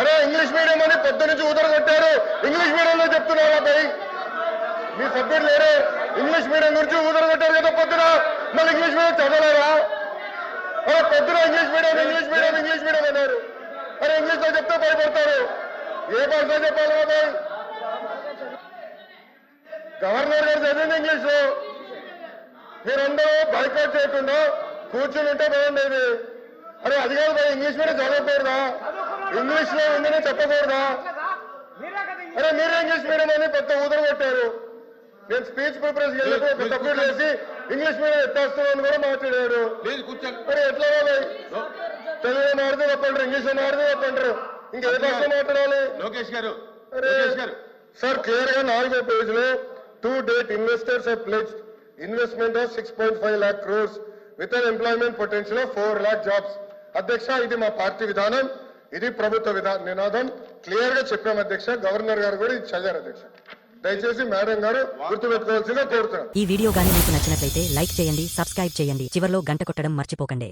అరే English medium అని పొద్దు నుంచి ఊదర కొట్టారు. ఇంగ్లీష్ మీడియంలో చెప్తున్నారా భయ్ మీ సభ్యులు లేరే. ఇంగ్లీష్ మీడియం గురించి ఊదర కొట్టారు కదా పొద్దున. మళ్ళీ ఇంగ్లీష్ మీడియం చదవలేరా అరే పొద్దున English medium English medium English medium అన్నారు. అరే ఇంగ్లీష్లో చెప్తే భయపడతారు. ఏ భాషలో చెప్పాలి బాబాయ్ గవర్నర్ గారు చదివింది ఇంగ్లీష్. లో మీరందరూ బైకౌట్ చేయకుండా కూర్చుని ఉంటే బాగుండేది అరే అది కాదు ఇంగ్లీష్ మీడియం చదవకూడదా ఇంగ్లీష్లో ఉందని చెప్పకూడదా? అరే మీరు ఇంగ్లీష్ మీడియం అని పెద్ద ఊదర కొట్టారు? నేను స్పీచ్ ప్రిపరేషన్ వెళ్ళినప్పుడు ఒక సబ్జెక్ట్ వేసి ఇంగ్లీష్ మీడియం ఎత్తేస్తున్నాను కూడా మాట్లాడారు. మరి ఎట్లా బాబాయ్ తెలుగులో మాడితే తప్పంటారు ఇంగ్లీష్లో మాడితే తప్పంటారు ఇంకా భాష మాట్లాడాలి? లోకేష్ గారు సార్ క్లియర్గా నాలుగో పేజ్లో to date investors have pledge investment of six point five lakh crores with an employment potential of four lakh jobs అధ్యక్ష ఇది మా పార్టీ విధానం. ఇది ప్రభుత్వ విధా నినాదం. క్లియర్గా చెప్పాం అధ్యక్ష గవర్నర్ గారు కూడా ఇది చదివారు అధ్యక్ష. దయచేసి మేడం గారు గుర్తుపెట్టుకోవాల్సిందిగా కోరుతున్నాను ఈ వీడియో గానీ మీకు నచ్చినట్లయితే లైక్ చేయండి సబ్స్క్రైబ్ చేయండి. చివరిలో గంట కొట్టడం మర్చిపోకండి.